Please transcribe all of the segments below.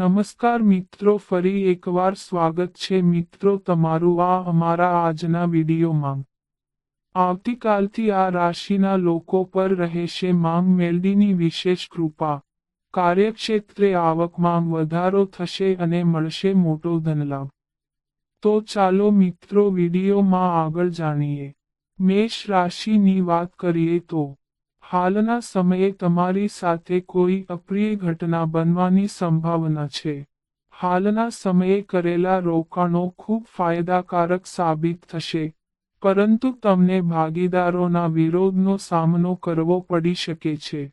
નમસ્કાર મિત્રો, ફરી એકવાર સ્વાગત છે મિત્રો તમારું આ અમારા આજના વિડીયોમાં. આવતીકાલથી આ રાશિના લોકો પર રહેશે માંગ મેલડીની વિશેષ કૃપા. કાર્યક્ષેત્રે આવકમાં વધારો થશે અને મળશે મોટો ધનલાભ. તો ચાલો મિત્રો વિડીયોમાં આગળ જાણીએ. મેષ રાશિની વાત કરીએ તો હાલના સમયે તમારી સાથે કોઈ અપ્રિય ઘટના બનવાની સંભાવના છે. હાલના સમયે કરેલા રોકાણો ખૂબ ફાયદાકારક સાબિત થશે, પરંતુ તમને ભાગીદારોના વિરોધનો સામનો કરવો પડી શકે છે.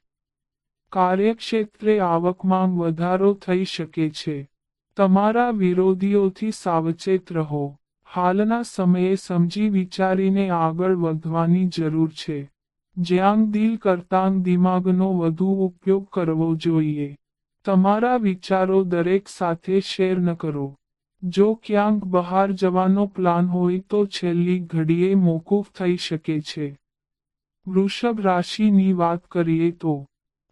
કાર્યક્ષેત્રે આવકમાં વધારો થઈ શકે છે. તમારા વિરોધીઓથી સાવચેત રહો. હાલના સમયે સમજી વિચારીને આગળ વધવાની જરૂર છે. જ્યાં દિલ કરતાં દિમાગનો વધુ ઉપયોગ કરવો જોઈએ. તમારા વિચારો દરેક સાથે શેર ન કરો. જો ક્યાંક બહાર જવાનો પ્લાન હોય તો છેલ્લી ઘડીએ મોકૂફ થઈ શકે છે. વૃષભ રાશિની વાત કરીએ તો,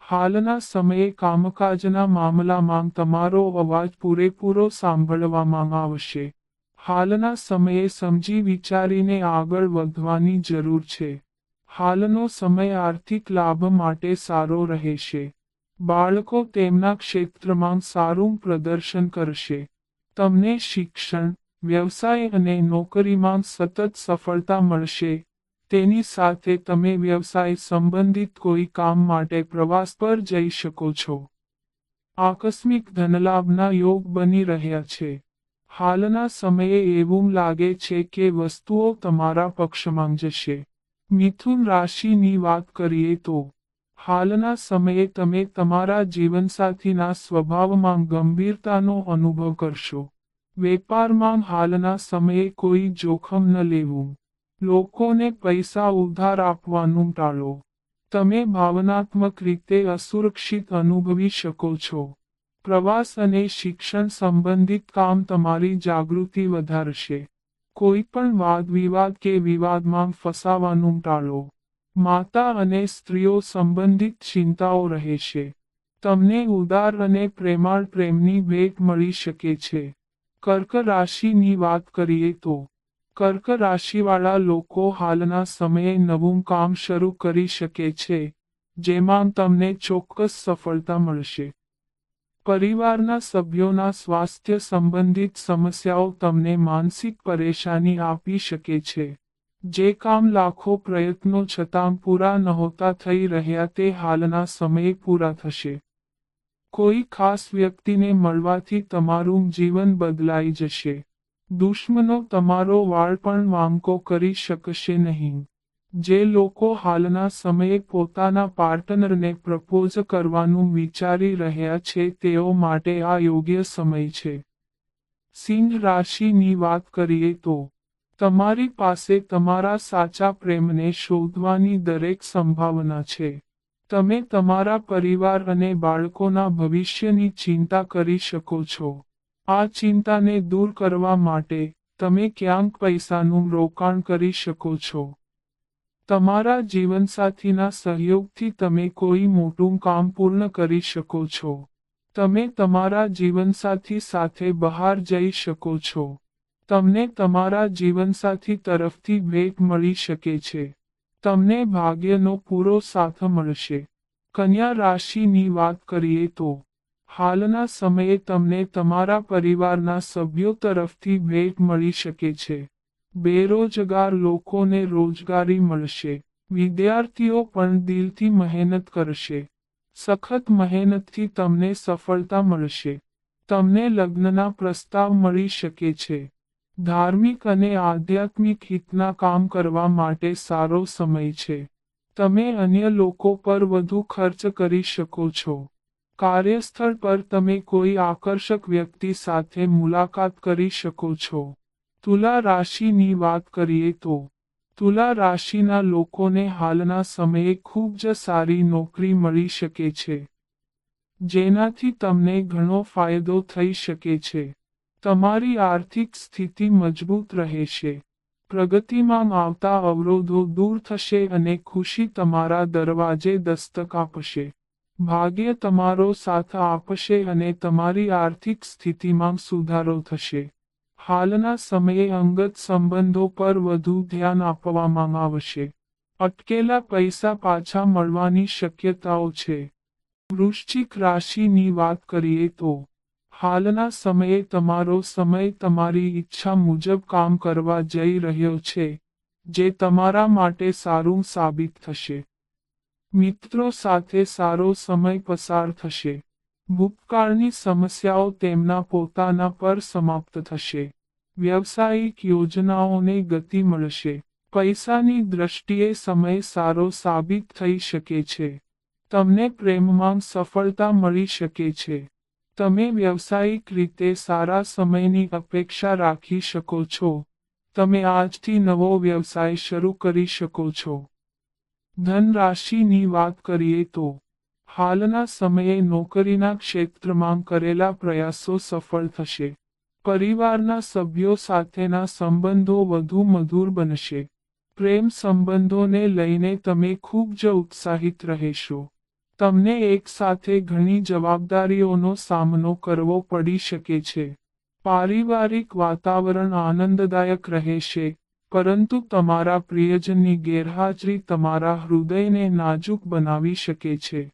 હાલના સમયે કામકાજના મામલામાં તમારો અવાજ પૂરેપૂરો સાંભળવામાં આવશે. હાલના સમયે સમજી વિચારીને આગળ વધવાની જરૂર છે. હાલનો સમય આર્થિક લાભ માટે સારો રહેશે. બાળકો તેમના ક્ષેત્રમાં સારું પ્રદર્શન કરશે. તમને શિક્ષણ, વ્યવસાય અને નોકરીમાં સતત સફળતા મળશે. તેની સાથે તમે વ્યવસાય સંબંધિત કોઈ કામ માટે પ્રવાસ પર જઈ શકો છો. આકસ્મિક ધનલાભના યોગ બની રહ્યા છે. હાલના સમયે એવું લાગે છે કે વસ્તુઓ તમારા પક્ષમાં જશે. મિથુન રાશિની વાત કરીએ તો, હાલના સમયે તમે તમારા જીવનસાથીના સ્વભાવમાં ગંભીરતાનો અનુભવ કરશો. વેપારમાં હાલના સમયે કોઈ જોખમ ન લેવું. લોકોને પૈસા ઉધાર આપવાનું ટાળો. તમે ભાવનાત્મક રીતે અસુરક્ષિત અનુભવી શકો છો. પ્રવાસ અને શિક્ષણ સંબંધિત કામ તમારી જાગૃતિ વધારશે. કોઈ પણ વાદ વિવાદ કે વિવાદમાં ફસાવાનું ટાળો. માતા અને સ્ત્રીઓ સંબંધિત ચિંતાઓ રહેશે તમને ઉદાર અને પ્રેમાળ પ્રેમની ભેટ મળી શકે છે. કર્ક રાશિની વાત કરીએ તો, કર્ક રાશિવાળા લોકો હાલના સમયે નવું કામ શરૂ કરી શકે છે, જેમાં તમને ચોક્કસ સફળતા મળશે. પરિવારના સભ્યોના સ્વાસ્થ્ય સંબંધિત સમસ્યાઓ તમને માનસિક પરેશાની આપી શકે છે. જે કામ લાખો પ્રયત્નો છતાં પૂરા નહોતા થઈ રહ્યા તે હાલના સમયે પૂરા થશે. કોઈ ખાસ વ્યક્તિને મળવાથી તમારું જીવન બદલાઈ જશે. દુશ્મનો તમારો વાળ પણ વાંકો કરી શકશે નહીં. જે લોકો હાલના સમયે પોતાના પાર્ટનરને પ્રપોઝ કરવાનું વિચારી રહ્યા છે, તેઓ માટે આ યોગ્ય સમય છે. સિંહ રાશિની વાત કરીએ તો, તમારી પાસે તમારા સાચા પ્રેમને શોધવાની દરેક સંભાવના છે. તમે તમારા પરિવાર અને બાળકોના ભવિષ્યની ચિંતા કરી શકો છો. આ ચિંતાને દૂર કરવા માટે, તમે ક્યાંક પૈસાનું રોકાણ કરી શકો છો. તમારા જીવનસાથીના સહયોગથી તમે કોઈ મોટું કામ પૂર્ણ કરી શકો છો. તમે તમારા જીવનસાથી સાથે બહાર જઈ શકો છો. તમને તમારા જીવનસાથી તરફથી ભેટ મળી શકે છે. તમને ભાગ્યનો પૂરો સાથ મળશે. કન્યા રાશિની વાત કરીએ તો, હાલના સમયે તમને તમારા પરિવારના સભ્યો તરફથી ભેટ મળી શકે છે. બેરોજગાર લોકોને રોજગારી મળશે. વિદ્યાર્થીઓ પણ દિલથી મહેનત કરશે. સખત મહેનતથી તમને સફળતા મળશે. તમને લગ્નના પ્રસ્તાવ મળી શકે છે. ધાર્મિક અને આધ્યાત્મિક હિતના કામ કરવા માટે સારો સમય છે. તમે અન્ય લોકો પર વધુ ખર્ચ કરી શકો છો. કાર્યસ્થળ પર તમે કોઈ આકર્ષક વ્યક્તિ સાથે મુલાકાત કરી શકો છો. તુલા રાશિની વાત કરીએ તો, તુલા રાશિના લોકોને હાલના સમયે ખૂબ જ સારી નોકરી મળી શકે છે. જેનાથી તમને ઘણો ફાયદો થઈ શકે છે. તમારી આર્થિક સ્થિતિ મજબૂત રહેશે. પ્રગતિમાં આવતા અવરોધો દૂર થશે અને ખુશી તમારા દરવાજે દસ્તક આપશે. ભાગ્ય તમારો સાથ આપશે અને તમારી આર્થિક સ્થિતિમાં સુધારો થશે. હાલના સમયે અંગત સંબંધો પર વધુ ધ્યાન આપવામાં આવશે. અટકેલા પૈસા પાછા મળવાની શક્યતાઓ છે. વૃશ્ચિક રાશિની વાત કરીએ તો, હાલના સમયે તમારો સમય તમારી ઈચ્છા મુજબ કામ કરવા જઈ રહ્યો છે, જે તમારા માટે સારું સાબિત થશે. મિત્રો સાથે સારો સમય પસાર થશે. ભૂતકાળની સમસ્યાઓ તેમના પોતાના પર સમાપ્ત થશે. વ્યવસાયિક યોજનાઓને ગતિ મળશે. પૈસાની દ્રષ્ટિએ સમય સારો સાબિત થઈ શકે છે. તમને પ્રેમમાં સફળતા મળી શકે છે. તમે વ્યવસાયિક રીતે સારા સમયની અપેક્ષા રાખી શકો છો. તમે આજથી નવો વ્યવસાય શરૂ કરી શકો છો. ધનરાશિની વાત કરીએ તો, હાલના સમયે નોકરીના ક્ષેત્રમાં કરેલા પ્રયાસો સફળ થશે. પરિવારના સભ્યો સાથેના સંબંધો વધુ મધુર બનશે. પ્રેમ સંબંધોને લઈને તમે ખૂબ જ ઉત્સાહિત રહેશો. તમને એક સાથે ઘણી જવાબદારીઓનો સામનો કરવો પડી શકે છે. પારિવારિક વાતાવરણ આનંદદાયક રહેશે, પરંતુ તમારા પ્રિયજનની ગેરહાજરી તમારા હૃદયને નાજુક બનાવી શકે છે.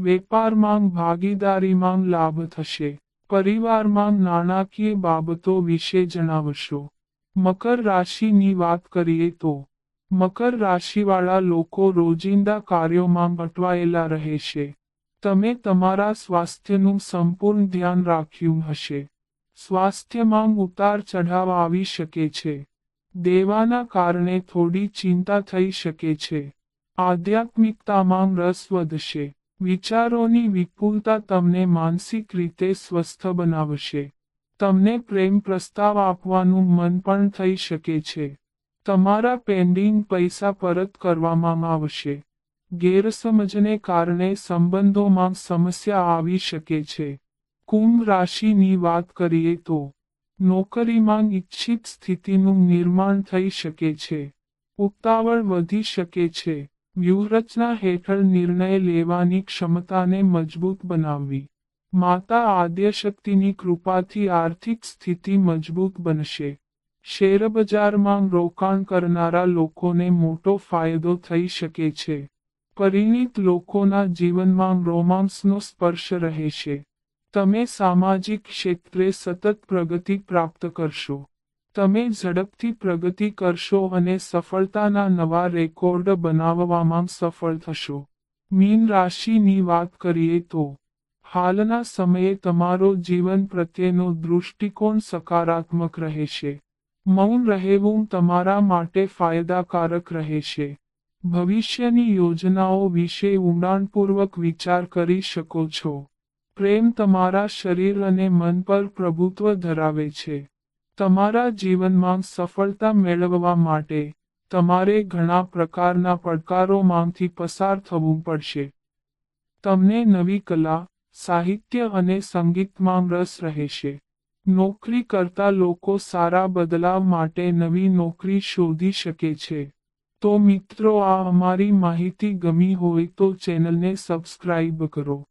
વેપારમાં ભાગીદારીમાં લાભ થશે. પરિવારમાં નાણાકીય બાબતો વિશે જણાવશો. મકર રાશિની વાત કરીએ તો, મકર રાશિવાળા લોકો રોજિંદા કાર્યોમાં અટવાયેલા રહેશે. તમે તમારા સ્વાસ્થ્યનું સંપૂર્ણ ધ્યાન રાખ્યું હશે. સ્વાસ્થ્યમાં ઉતાર ચઢાવ આવી શકે છે. દેવાના કારણે થોડી ચિંતા થઈ શકે છે. આધ્યાત્મિકતામાં રસ વધશે. વિચારોની વિપુલતા તમને માનસિક રીતે સ્વસ્થ બનાવશે. તમને પ્રેમ પ્રસ્તાવ આપવાનું મન પણ થઈ શકે છે. તમારા પેન્ડિંગ પૈસા પરત કરવામાં આવશે. ગેરસમજને કારણે સંબંધોમાં સમસ્યા આવી શકે છે. કુંભ રાશિની વાત કરીએ તો, નોકરીમાં ઇચ્છિત સ્થિતિનું નિર્માણ થઈ શકે છે. ઉતાવળ વધી શકે છે. વ્યૂહરચના હેઠળ નિર્ણય લેવાની ક્ષમતાને મજબૂત બનાવવી. માતા આદ્યશક્તિની કૃપાથી આર્થિક સ્થિતિ મજબૂત બનશે. શેરબજારમાં રોકાણ કરનારા લોકોને મોટો ફાયદો થઈ શકે છે. પરિણીત લોકોના જીવનમાં રોમાંસનો સ્પર્શ રહેશે. તમે સામાજિક ક્ષેત્રે સતત પ્રગતિ પ્રાપ્ત કરશો. તમે ઝડપથી પ્રગતિ કરશો અને સફળતાના નવા રેકોર્ડ બનાવવામાં સફળ થશો. મીન રાશિની વાત કરીએ તો, હાલના સમયે તમારો જીવન પ્રત્યેનો દૃષ્ટિકોણ સકારાત્મક રહેશે. મૌન રહેવું તમારા માટે ફાયદાકારક રહેશે. ભવિષ્યની યોજનાઓ વિશે ઊંડાણપૂર્વક વિચાર કરી શકો છો. પ્રેમ તમારા શરીર અને મન પર પ્રભુત્વ ધરાવે છે. તમારા જીવનમાં સફળતા મેળવવા માટે તમારે ઘણા પ્રકારના પડકારોમાંથી પસાર થવું પડશે. તમને નવી કલા, સાહિત્ય અને સંગીતમાં રસ રહેશે. નોકરી કરતા લોકો સારા બદલાવ માટે નવી નોકરી શોધી શકે છે. તો મિત્રો, આ અમારી માહિતી ગમી હોય તો ચેનલને સબસ્ક્રાઇબ કરો.